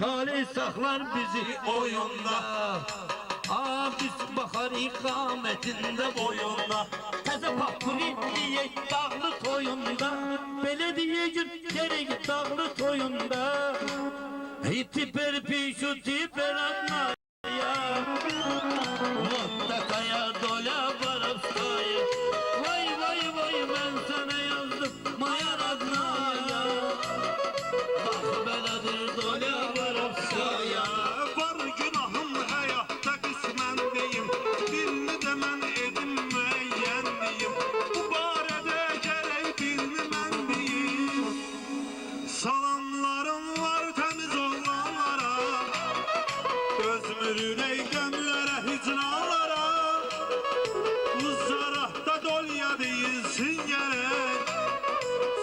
Talih saklar bizi oyunda. Aa biz bakar ikametinde boyunda. Teze papuri diye dağlı toyunda. Belediye gün gerek dağlı toyunda. Hey tiper pişu tiper anna ya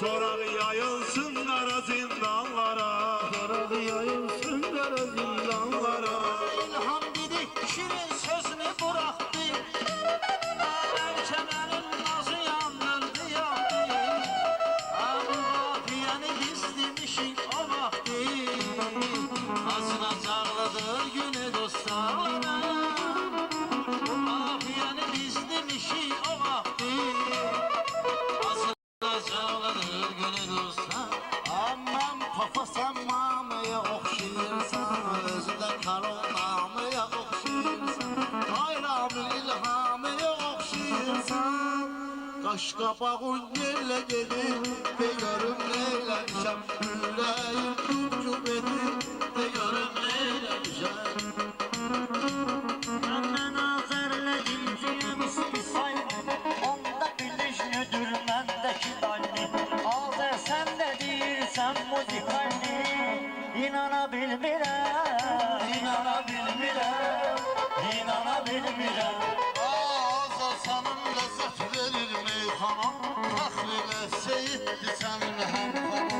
Soraq yayılsın qara zindanlara Soraq yayılsın qara zindanlara Kaş kapağın yerle gelir De görüm neylemişem Yüreğim This time in the home.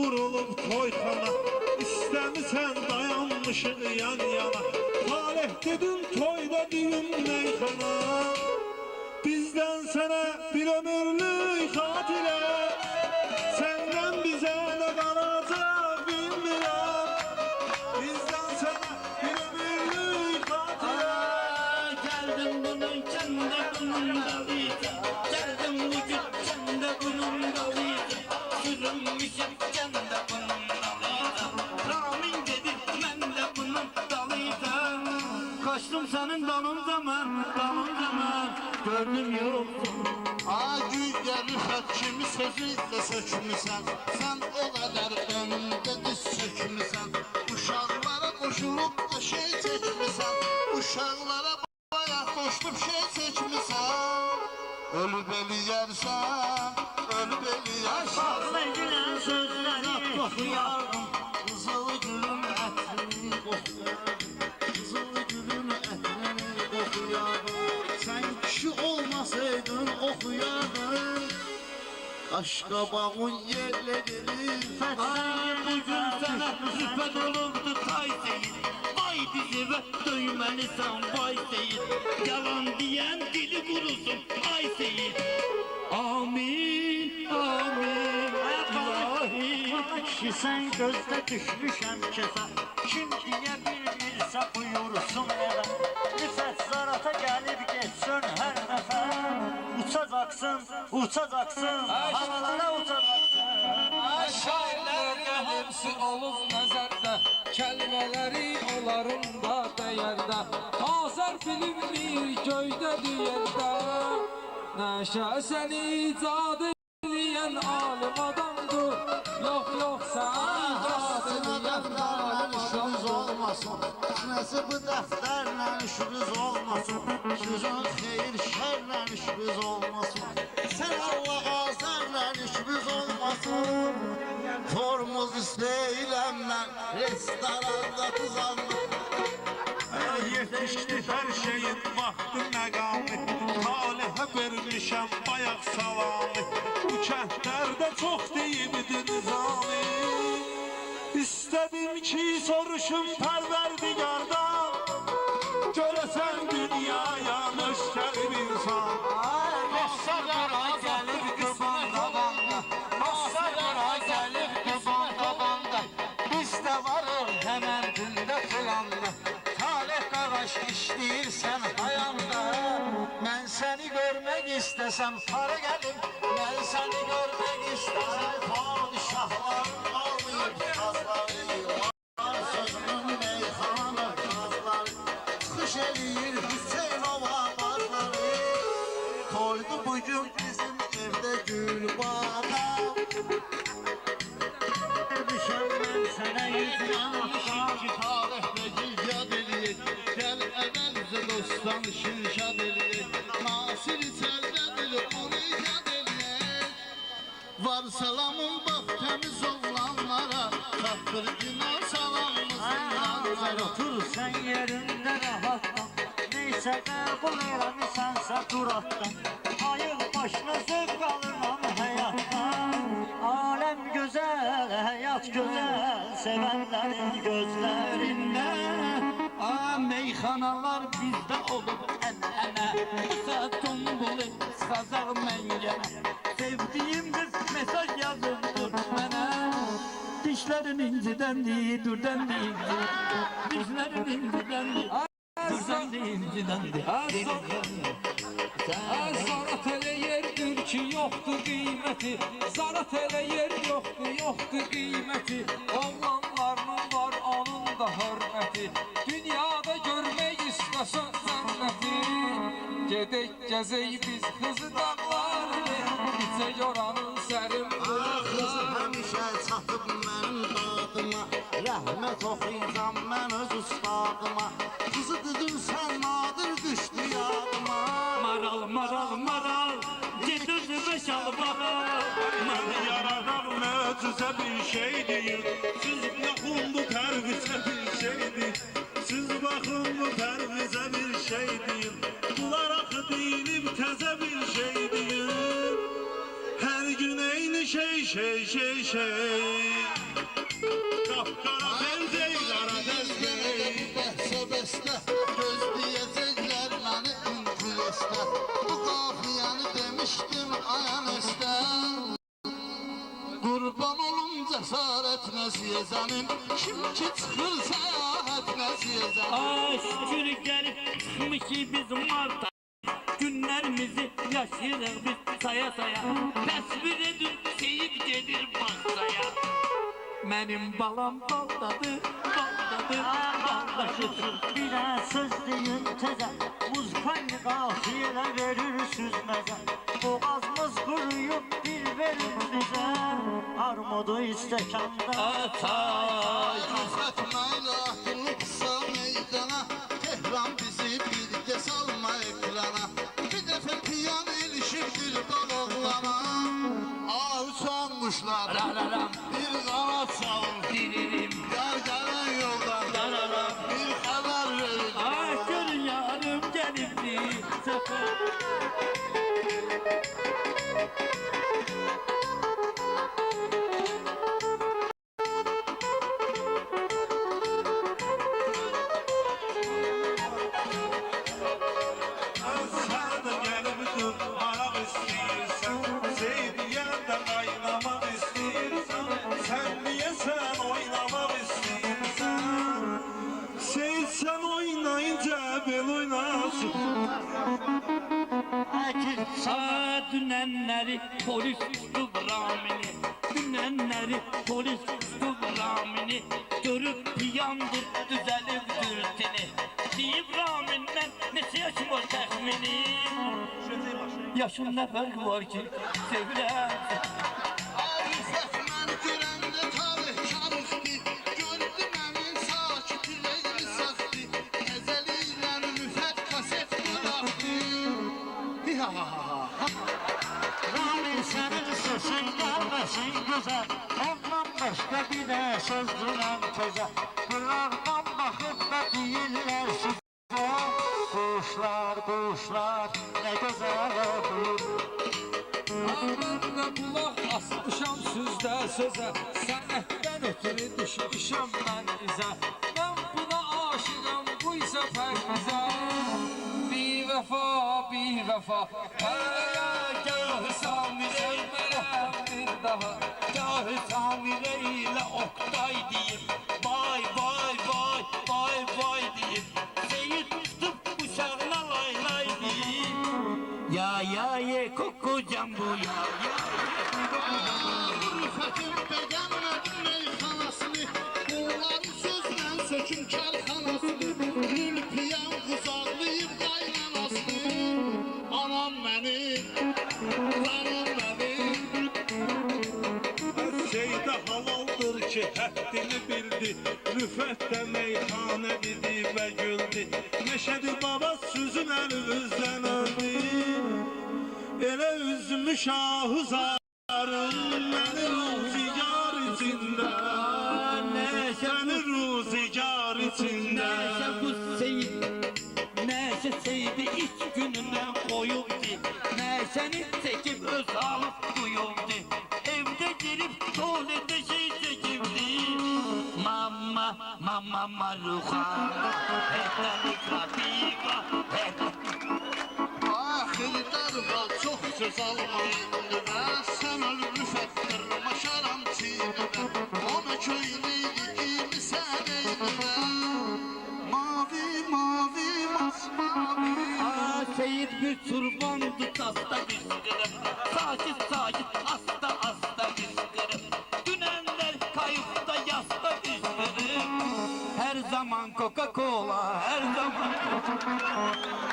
Qurulub toyxana İstəmisən dayanmışıq yan yana. Taleh dedin toyda düyün meyxana Bizdən sənə bir ömürlük xatirə Səndən bizə nə qalacaq bilmirəm Bizdən sənə bir ömürlük xatirə Geldim bunun kendi bunun Geldim Gördüm yoktu Agü gəlifət kimi sözüylə sökmüsən Sən o qədər önümdə diz çökmüsən Uşaqlara qoşulub da şey çəkmisən Uşaqlara bayaq qoşulub şey çəkmisən Ölüb eləyərsən, ölüb eləyərsən Aşağıda gülen sözleri Qoxuyardım, Qaşqabağın yerləri Ay bugün sana züppet olurdu tay seyir Vay bizi ve döymeli sen vay seyir Yalan diyen dili kurusun ay seyir Amin, amin. İlahi Ki sən gözdə düşmüşəm kəsə Kim deyə bilmirsə buyursun evə Uçacaqsın, uçacaqsın, havalara uçacaqsın Şairlərdə hepsi olub nəzərdə Kəlmələri onların da dəyərdə Azər filmli göydədir yerdə Nəşə səni icad edən alim adamdır Yox, yox, sən icad edən alim işiniz adamdır olmasın Nəsi bu dəftərlə işiniz olmasın Sizin xeyir şərlə işiniz olmasın Tormuz mən Restoranda tuzanma Yetişdi her şeyin vakti məqamı Talihə vermişəm bayaq salamı Bu kəndlərdə çox deyibdi nizami? İstədim ki soruşum pərverdigardan Görəsən dünyaya Talih kavaş işleyirsen hayanda. Ben seni görmek istesem para gelim Ben seni görmek istesem Padişahların Var salamın bax təmiz oğlanlara Çatdır günah salamımızın yanlara Otur sen yerinde rahatla Neyse kabul eləmisənsə duratdan Ayıl başına zövq alıram həyatdan Aləm gözəl, həyat gözəl Sevənlərin gözlərində Aa, meyxanalar bizdə olub Dişlərin incidendi, dürdendi inci Dişlərin incidendi, dürdendi incidendi Ay sanat elə yerdir ki, yoxdur qiyməti Sanat elə yer yoxdur, yoxdur qiyməti Oğlanlarının var onun da hörməti Dünyada görmək istəsən zənnəti Gedək gəzək biz qızı dağlarını İçək oranın sərin Qızı həmişə çatıb mənim dadıma. Rəhmət oxuyacam mən öz ustadıma. Qızı dedim sən nadir düşdü yadıma. Maral, maral, maral Get özümə şalbağa Məni yaradan möcüzə bir şeydir Siz baxın bu pərvizə bir şeydir Siz baxın bu pərvizə bir şeydir Bunlar axı deyilib təzə bir şey şey şey şey. Qapqara benzey qara dəstək Bəhsə bəstə gözləyəcəklər məni ünkulestə Bu qafiyəni demişdim ayan üstə Qurban olum cəsarət nəziyəzənin Kim ki çıxır səyahət nəziyəzənin Ay şükür gelip çıkmışız biz Mart'a Günlerimizi yaşayırıq biz saya saya. Təsvir edin gelir baksaya Mənim balam baldadır, baldadır, baldaşıdır Bir də söz deyin tezə Muzkan qafiyə verir süzməzə Boğazımız quruyub bir verin bizə Armudu istəkanda Atay. Rüfət məylə qısa meydana. Tehran bizi birgə salma ekrana bir polis tuttu Ramini Dünenleri polis tuttu Ramini Görüp piyandır düzelir dürtini Deyip Ramin'den nesi yaşı var tahmini Yaşın ne farkı var ki sevilen gözə Ondan başqa bir də söz dunən tezə Qıraqdan baxıb da deyirlər sizə quşlar nə gözəl oxuyur Mən də qulaq asmışam sözdə sözə Sənətdən ötürü düşmüşəm mən izə Mən buna aşığım bu isə fərqizə Bir vəfa, bir vəfa Hələ Samir eylərəm bir daha Gahı Samir eyle Oktay diyeyim. Vay vay vay vay vay diyeyim. Seyit tutup bıçağına lay lay diyeyim. Ya ya ye koku cambu ya ya Rüfətin beğenmədim meyxanasını Şeydə halaldır ki, həddini bildi. Rüfət də meyxanə dedi və güldü. Məşədi baba sözün əlimizdən aldı. Elə üzmüş ahuzarım məni ruzigar içində. Məni ruzigar içində. Neşe bu seyit Neşe seyidi iç gününden koyuldu Neşeni çekip öz alıp duyuldu mama maruha Hedeli kabiba Axırdar var çox söz almayın və Sən öl rüfətdir maşaram çiynimə Ona köynəydi giymisən eynimə Mavi mavi masmavi Aa, Seyit bir turbandı tasta kışkırıp Sakit sakit Coca-Cola her zaman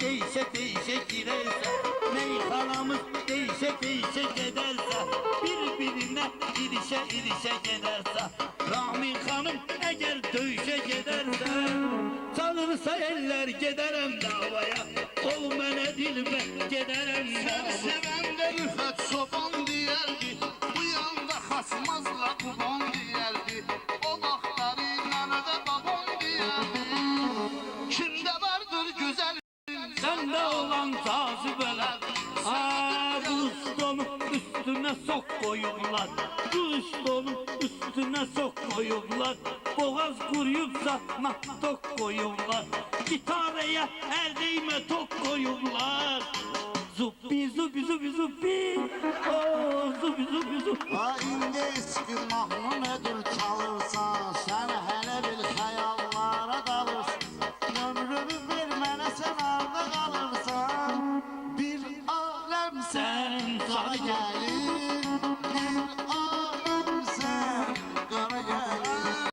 değişe değişe girerse Meyxanamız değişe değişe giderse Birbirine irişe irişe giderse hanım eğer dövüşe giderse Çalırsa eller davaya Ol mene dilbe giderim Səni davaya soban deyərdi Bu yanda xasmazla quban deyərdi O vaxtları nənədə babam deyərdi Kimdə vardır gözəl Sende olan cazibeler Aa, Rustonu üstüne sok koyuyorlar Rustonu üstüne sok koyuyorlar Boğaz kuruyupsa tok koyuyorlar Gitareye her değme tok koyuyorlar Zuppi zuppi zuppi zuppi. Oh zuppi zuppi zuppi. Ha indi eski mahnı nedir çalırsan Sen